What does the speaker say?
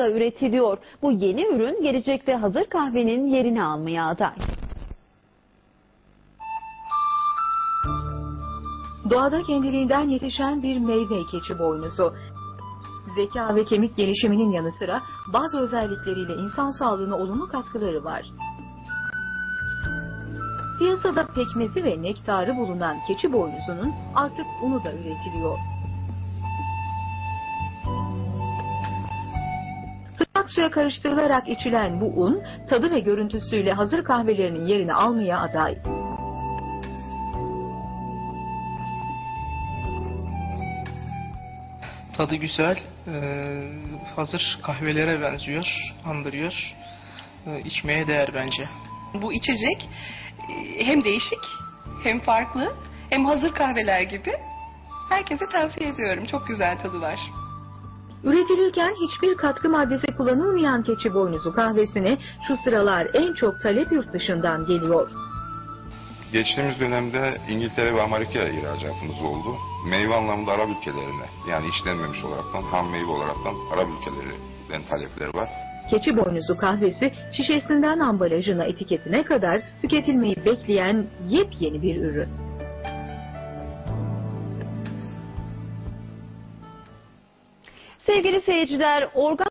Unu'da üretiliyor. Bu yeni ürün gelecekte hazır kahvenin yerini almaya aday. Doğada kendiliğinden yetişen bir meyve keçi boynuzu. Zeka ve kemik gelişiminin yanı sıra bazı özellikleriyle insan sağlığına olumlu katkıları var. Piyasada pekmezi ve nektarı bulunan keçi boynuzunun artık unu da üretiliyor. Sıcak suya karıştırılarak içilen bu un, tadı ve görüntüsüyle hazır kahvelerinin yerini almaya aday. Tadı güzel, eee, hazır kahvelere benziyor, andırıyor. Eee, içmeye değer bence. Bu içecek e, hem değişik hem farklı hem hazır kahveler gibi. Herkese tavsiye ediyorum. Çok güzel tadı var. Üretilirken hiçbir katkı maddesi kullanılmayan keçi boynuzu kahvesine şu sıralar en çok talep yurt dışından geliyor. Geçtiğimiz dönemde İngiltere ve Amerika'ya ihracatımız oldu. Meyve anlamında Arap ülkelerine yani işlenmemiş olaraktan ham meyve olaraktan Arap ülkelerinden talepler var. Keçi boynuzu kahvesi şişesinden ambalajına etiketine kadar tüketilmeyi bekleyen yepyeni bir ürün. Sevgili seyirciler, organ